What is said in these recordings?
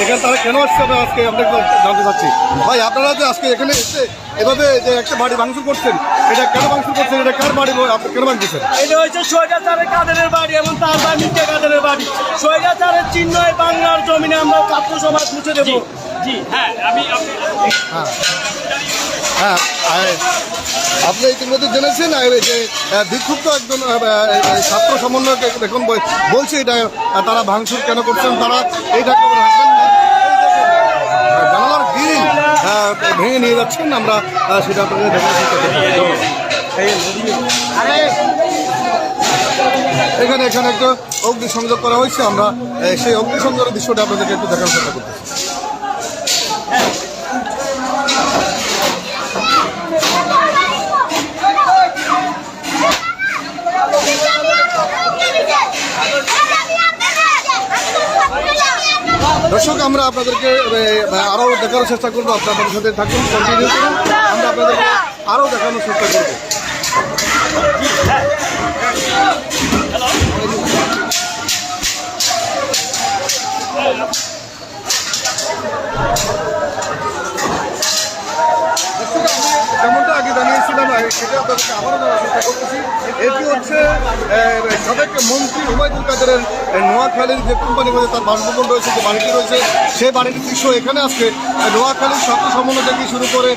এখানে তারা কেন আসছে আমরা আজকে আমরা জানতে চাচ্ছি। ভাই আপনারা যে আজকে এখানে এসে এভাবে যে একটা বাড়ি ভাঙচুর করছেন এটা কেন ভাঙচুর করছেন? এটা কার বাড়ি আপনি কেন ভাঙতেছেন? এটা হচ্ছে স্বৈরাচারের কাদের বাড়ি এবং তার বাড়ি নিচে কাদের বাড়ি। স্বৈরাচারের চিহ্ন বাংলার জমিনে আমরা ছাত্র সমাজ মুছে দেবো। জি হ্যাঁ আমি আপনি হ্যাঁ। আর আপনি ইতিমধ্যে জেনেছেন যে বিক্ষুব্ধ একজন ছাত্র সমন্বয়ক এখন বল- বলছে এটা তারা ভাঙচুর কেন করছেন? তারা এই ঢাকা রাখবেন? যাচ্ছেন, আমরা সেটা আপনাদের করছি। এখানে এখানে একটা অগ্নিসংযোগ করা হয়েছে, আমরা সেই অগ্নিসংযোগের দৃশ্যটা আপনাদেরকে একটু দেখার চেষ্টা করতেছি দর্শক, আমরা আপনাদেরকে আরও আরও দেখানোর চেষ্টা করব। আপনাদের সাথে থাকুন কন্টিনিউ করুন। আমরা আপনাদেরকে আরও দেখানোর চেষ্টা করব। জানিয়েছিলাম সেটা এটি হচ্ছে সাবেক মন্ত্রী হুমায়ুল কাদেরের নোয়াখালীর যে কোম্পানি রয়েছে তার বাসভবন রয়েছে, যে বাড়িটি রয়েছে, সেই বাড়িটির দৃশ্য এখানে আজকে নোয়াখালীর ছাত্র সমন্বয় থেকে শুরু করে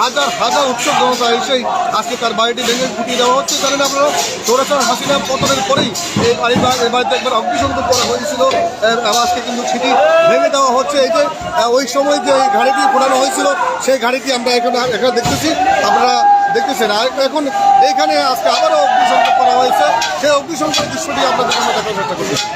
হাজার হাজার উৎসব জনতা এসেই আজকে তার বাড়িটি ভেঙে ফুটিয়ে দেওয়া হচ্ছে। জানেন আপনারা সৌরাচার হাসিনা পতনের পরেই এই বাড়ি এই বাড়িতে একবার অগ্নিসংযোগ করা হয়েছিল আজকে কিন্তু সেটি ভেঙে দেওয়া হচ্ছে। এই যে ওই সময় যে গাড়িটি ঘোরানো হয়েছিল, সেই গাড়িটি আমরা এখানে এখানে দেখতেছি। আপনারা দেখতেছেন, আর এখন এইখানে আজকে আবারও অগ্নিসংযোগ করা হয়েছে। সেই অগ্নিসংযোগের দৃশ্যটি আপনাদের আমরা দেখার চেষ্টা করছি।